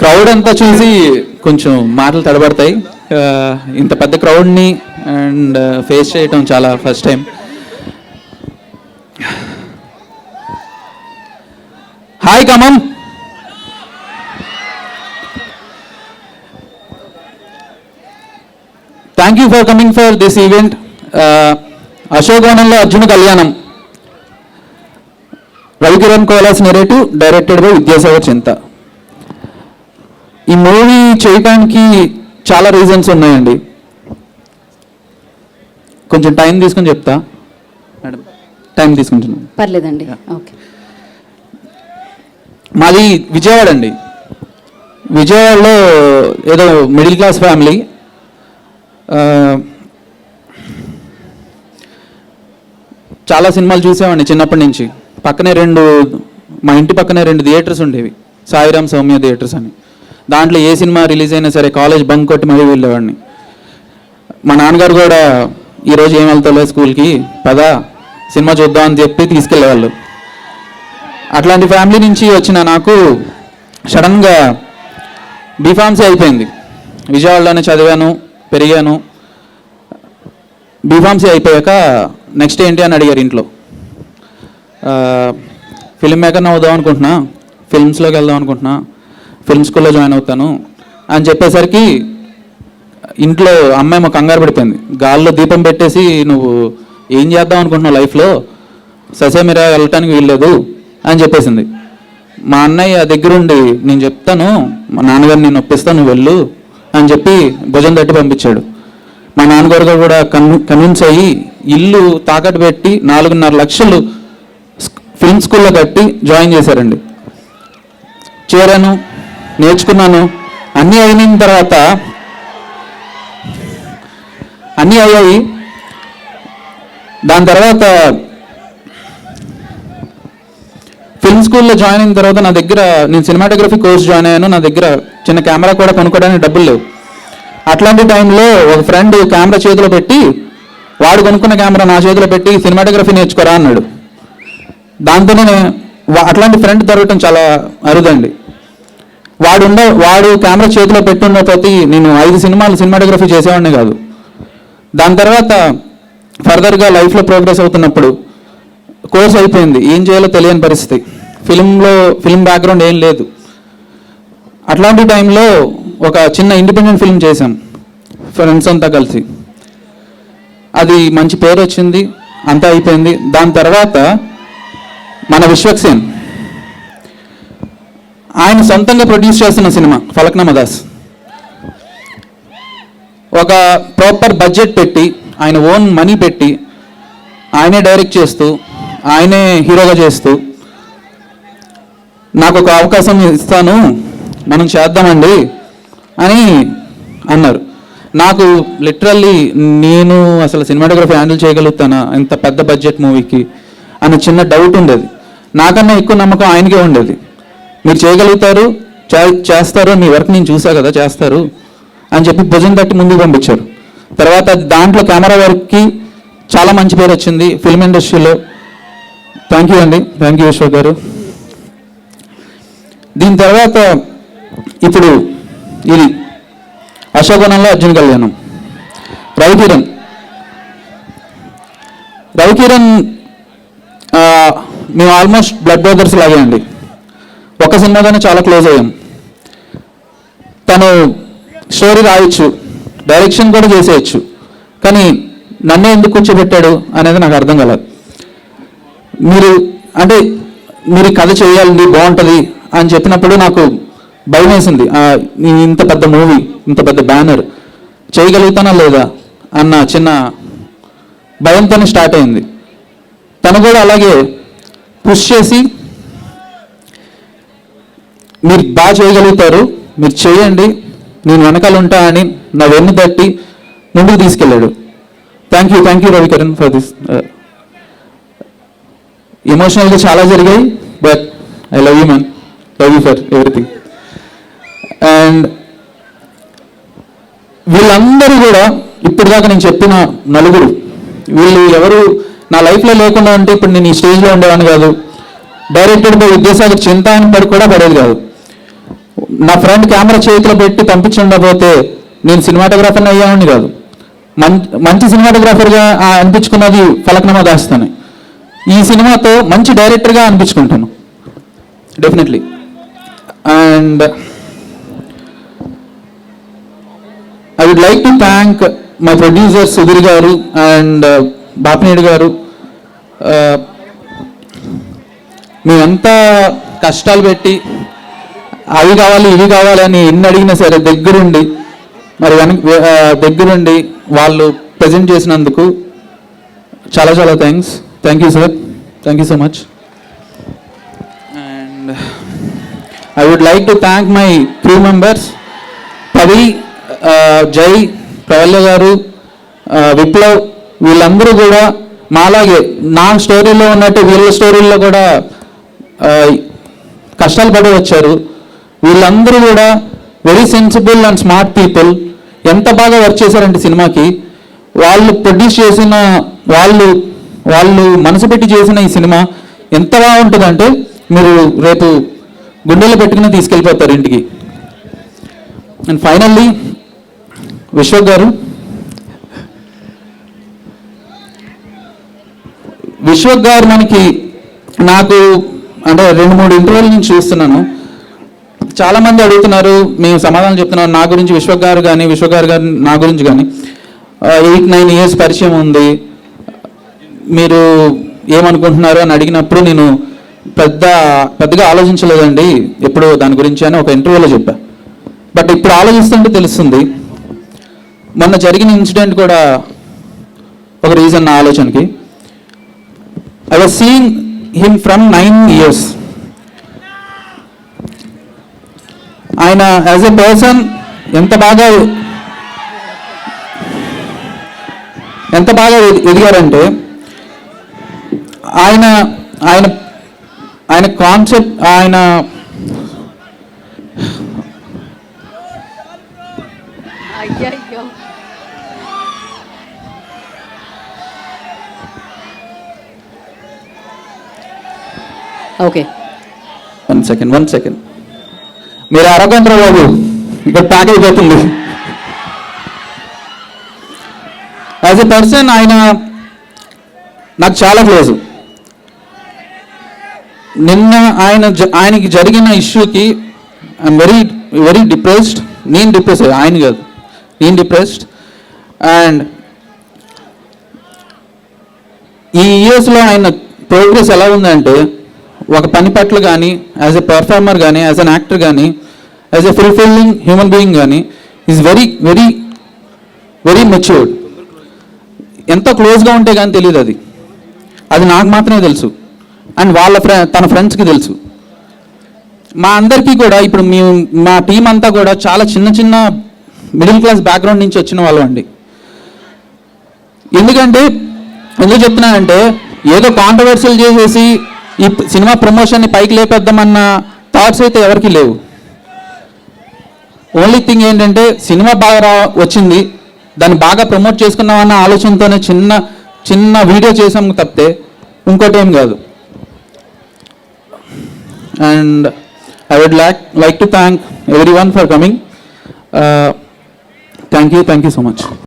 Crowd అంతా చూసి కొంచెం మాటలు తడబడతాయి. ఇంత పెద్ద క్రౌడ్ని అండ్ ఫేస్ చేయటం చాలా first time hi కమం thank you for coming for this event అశోకవనంలో Arjuna Kalyanam Ravikiran Kola's narrative directed by Vidyasagar Chinta ఈ మూవీ చేయడానికి చాలా రీజన్స్ ఉన్నాయండి. కొంచెం టైం తీసుకొని చెప్తా. మేడం టైం తీసుకుంటున్నాను. పర్లేదండి. ఓకే మాది విజయవాడ అండి. విజయవాడలో ఏదో మిడిల్ క్లాస్ ఫ్యామిలీ చాలా సినిమాలు చూసామండి చిన్నప్పటి నుంచి. పక్కనే రెండు మా ఇంటి పక్కనే రెండు థియేటర్స్ ఉండేవి. సాయిరామ్ సౌమ్య థియేటర్స్ అని. దాంట్లో ఏ సినిమా రిలీజ్ అయినా సరే కాలేజ్ బంక్ కొట్టి మరీ వెళ్ళేవాడిని. మా నాన్నగారు కూడా ఈరోజు ఏం వెళ్తాలో స్కూల్కి పదా సినిమా చూద్దాం అని చెప్పి తీసుకెళ్ళేవాళ్ళు. అట్లాంటి ఫ్యామిలీ నుంచి వచ్చిన నాకు సడన్గా బీఫార్మసీ అయిపోయింది. విజయవాడలోనే చదివాను పెరిగాను. బీఫామ్సీ అయిపోయాక నెక్స్ట్ ఏంటి అని అడిగారు ఇంట్లో. ఫిల్మ్ మేకర్ని అవుదాం అనుకుంటున్నా ఫిల్మ్స్లోకి వెళ్దాం అనుకుంటున్నా ఫిల్మ్ స్కూల్లో జాయిన్ అవుతాను అని చెప్పేసరికి ఇంట్లో అమ్మాయి మా కంగారు పడిపోయింది. గాల్లో దీపం పెట్టేసి నువ్వు ఏం చేద్దాం అనుకుంటున్నావు లైఫ్లో ససేమిరా వెళ్ళటానికి వీల్లేదు అని చెప్పేసింది. మా అన్నయ్య దగ్గరుండి నేను చెప్తాను మా నాన్నగారు నేను ఒప్పిస్తాను నువ్వు వెళ్ళు అని చెప్పి భుజం తట్టి పంపించాడు. మా నాన్నగారు కూడా కన్ కన్విన్స్ అయ్యి ఇల్లు తాకట్టు పెట్టి నాలుగున్నర లక్షలు ఫిల్మ్ స్కూల్లో కట్టి జాయిన్ చేశారండి. చేరాను. నేర్చుకున్నాను. అన్నీ అయిన తర్వాత అన్నీ అయ్యాయి. దాని తర్వాత ఫిల్మ్ స్కూల్లో జాయిన్ అయిన తర్వాత నా దగ్గర నేను సినిమాటోగ్రఫీ కోర్స్ జాయిన్ అయ్యాను. నా దగ్గర చిన్న కెమెరా కూడా కొనుక్కోవడానికి డబ్బులు లేవు. అట్లాంటి టైంలో ఒక ఫ్రెండ్ కెమెరా చేతిలో పెట్టి వాడు కొనుక్కున్న కెమెరా నా చేతిలో పెట్టి సినిమాటోగ్రఫీ నేర్చుకోరా అన్నాడు. దాంతోనే వా- అట్లాంటి ఫ్రెండ్ దొరకటం చాలా అరుదండి వాడు ఉండ వాడు కెమెరా చేతిలో పెట్టున్న ప్రతి నేను ఐదు సినిమాలు సినిమాటోగ్రఫీ చేసేవాడిని కాదు. దాని తర్వాత ఫర్దర్గా లైఫ్లో ప్రోగ్రెస్ అవుతున్నప్పుడు కోర్స్ అయిపోయింది. ఏం చేయాలో తెలియని పరిస్థితి. ఫిలింలో ఫిల్మ్ బ్యాక్గ్రౌండ్ ఏం లేదు. అట్లాంటి టైంలో ఒక చిన్న ఇండిపెండెంట్ ఫిల్మ్ చేశాం ఫ్రెండ్స్ అంతా కలిసి. అది మంచి పేరు వచ్చింది అంతా అయిపోయింది. దాని తర్వాత మన విశ్వక్సేన్ ఆయన సొంతంగా ప్రొడ్యూస్ చేస్తున్న సినిమా ఫలక్నామా దాస్ ఒక ప్రాపర్ బడ్జెట్ పెట్టి ఆయన ఓన్ మనీ పెట్టి ఆయనే డైరెక్ట్ చేస్తూ ఆయనే హీరోగా చేస్తూ నాకు ఒక అవకాశం ఇస్తాను మనం చేద్దామండి అని అన్నారు. నాకు లిటరల్లీ నేను అసలు సినిమాటోగ్రఫీ హ్యాండిల్ చేయగలుగుతానా ఇంత పెద్ద బడ్జెట్ మూవీకి అన్న చిన్న డౌట్ ఉండేది. నాకన్నా ఎక్కువ నమ్మకం ఆయనకే ఉండేది. మీరు చేయగలుగుతారు చేస్తారు మీ వర్క్ నేను చూసా కదా చేస్తారు అని చెప్పి భుజం తట్టి ముందుకు పంపించారు. తర్వాత దాంట్లో కెమెరా వర్క్కి చాలా మంచి పేరు వచ్చింది ఫిల్మ్ ఇండస్ట్రీలో. థ్యాంక్ యూ అండి. Thank you Ashok garu. దీని తర్వాత ఇప్పుడు ఇది అశోకనంలో అర్జున్ కళ్యాణం. రవికిరణ్. రవికిరణ్ మేము ఆల్మోస్ట్ బ్లడ్ బ్రదర్స్ లాగే అండి. ఒక సినిమాతోనే చాలా క్లోజ్ అయ్యాం. తను స్టోరీ రాయొచ్చు డైరెక్షన్ కూడా చేసేయచ్చు కానీ నన్నే ఎందుకు కూర్చోబెట్టాడు అనేది నాకు అర్థం కాలేదు. మీరు అంటే మీరు కథ చేయాలండి బాగుంటుంది అని చెప్పినప్పుడు నాకు భయం వేసింది. ఆ, ఇంత పెద్ద మూవీ ఇంత పెద్ద బ్యానర్ చేయగలుగుతానా లేదా అన్న చిన్న భయంతోనే స్టార్ట్ అయింది. తను కూడా అలాగే పుష్ చేసి మీరు బాగా చేయగలుగుతారు. మీరు చేయండి. నేను వెనకాల ఉంటా అని నా వెన్ను తట్టి ముందుకు తీసుకెళ్ళాడు. Thank you thank you Ravikaran for this ఎమోషనల్గా చాలా జరిగాయి but I love you man love you for everything and వీళ్ళందరూ కూడా ఇప్పుడు దాకా నేను చెప్పిన నలుగురు వీళ్ళు ఎవరు నా లైఫ్లో లేకుండా అంటే ఇప్పుడు నేను ఈ స్టేజ్లో ఉండేవాడిని కాదు. డైరెక్టెడ్ బై విద్యాసాగర్ చింత అని పడి కూడా పడేది కాదు. నా ఫ్రెండ్ కెమెరా చేతిలో పెట్టి పంపించుండకపోతే నేను సినిమాటోగ్రాఫర్ని అయ్యామని కాదు. మంచి మంచి సినిమాటోగ్రాఫర్గా అనిపించుకున్నది ఫలక్నమా దాస్తాను. ఈ సినిమాతో మంచి డైరెక్టర్గా అనిపించుకుంటాను. Definitely and I would like to thank my producer Sudheer garu and Bapineedu uh, garu. Uh, మేమంతా కష్టాలు పెట్టి అవి కావాలి ఇవి కావాలి అని ఎన్ని అడిగినా సరే దగ్గరుండి మరి వెనక దగ్గరుండి వాళ్ళు ప్రజెంట్ చేసినందుకు చాలా చాలా thanks thank you sir thank you so much and I would like to thank my crew members Pavi Jai Pravalya garu uh, Viplav వీళ్ళందరూ కూడా మాలాగే నా స్టోరీలో ఉన్నట్టు వీళ్ళ స్టోరీల్లో కూడా uh, కష్టాలు పడి వచ్చారు. వీళ్ళందరూ కూడా very sensible and smart people ఎంత బాగా వర్క్ చేశారంటే సినిమాకి వాళ్ళు ప్రొడ్యూస్ చేసిన వాళ్ళు వాళ్ళు మనసు పెట్టి చేసిన ఈ సినిమా ఎంత బాగుంటుందంటే మీరు రేపు గుండెలు పెట్టుకుని తీసుకెళ్ళిపోతారు ఇంటికి. అండ్ ఫైనల్లీ విశ్వక్ గారు. విశ్వక్ గారు మనకి నాకు అంటే రెండు మూడు ఇంటర్వ్యూల నుంచి చూస్తున్నాను. చాలా మంది అడుగుతున్నారు మేము సమాధానం చెప్తున్నాం నా గురించి విశ్వగారు కానీ విశ్వగారు గారు నా గురించి కానీ ఎయిట్ నైన్ ఇయర్స్ పరిచయం ఉంది మీరు ఏమనుకుంటున్నారు అని అడిగినప్పుడు నేను పెద్ద పెద్దగా ఆలోచించలేదండి ఎప్పుడు దాని గురించి అని ఒక ఇంటర్వ్యూలో చెప్పా. బట్ ఇప్పుడు ఆలోచిస్తుంటే తెలుస్తుంది మొన్న జరిగిన ఇన్సిడెంట్ కూడా ఒక రీజన్ నా ఆలోచనకి. I was seeing him from nine years ఆయన యాజ్ ఎ పర్సన్ ఎంత బాగా ఎంత బాగా ఎది- ఎదిగారంటే ఆయన ఆయన ఆయన కాన్సెప్ట్ ఆయన okay. One second one second మీరు అరగంద్ర బాబు ఇక్కడ ప్యాక్ అయిపోతుంది యాజ్ ఎ పర్సన్ ఆయన నాకు చాలా క్లోజ్. నిన్న ఆయన జ- ఆయనకి జరిగిన ఇష్యూకి ఐఎమ్ వెరీ వెరీ డిప్రెస్డ్ నేను డిప్రెస్ ఆయన కాదు. నేను డిప్రెస్డ్ అండ్ ఈ ఇయర్స్లో ఆయన ప్రోగ్రెస్ ఎలా ఉందంటే ఒక పని పట్ల కానీ యాజ్ ఎ పర్ఫార్మర్ కానీ యాజ్ అన్ యాక్టర్ కానీ as a fulfilling human being కానీ is very very very matured ఎంత క్లోజ్గా ఉంటే కానీ తెలియదు అది. అది నాకు మాత్రమే తెలుసు. అండ్ వాళ్ళ ఫ్రె తన ఫ్రెండ్స్కి తెలుసు. మా అందరికీ కూడా ఇప్పుడు మేము మా టీం అంతా కూడా చాలా చిన్న చిన్న మిడిల్ క్లాస్ బ్యాక్గ్రౌండ్ నుంచి వచ్చిన వాళ్ళం అండి. ఎందుకంటే ఎందుకు చెప్తున్నానంటే ఏదో కాంట్రవర్సీలు చేసేసి ఈ సినిమా ప్రమోషన్ని పైకి లేపేద్దామన్న థాట్స్ అయితే ఎవరికీ లేవు. ఓన్లీ థింగ్ ఏంటంటే సినిమా బాగా రా వచ్చింది దాన్ని బాగా ప్రమోట్ చేసుకున్నామన్న ఆలోచనతోనే చిన్న చిన్న వీడియో చేసాము తప్పితే ఇంకోటి ఏం కాదు. And I would like like to thank every one for coming thank you thank you so much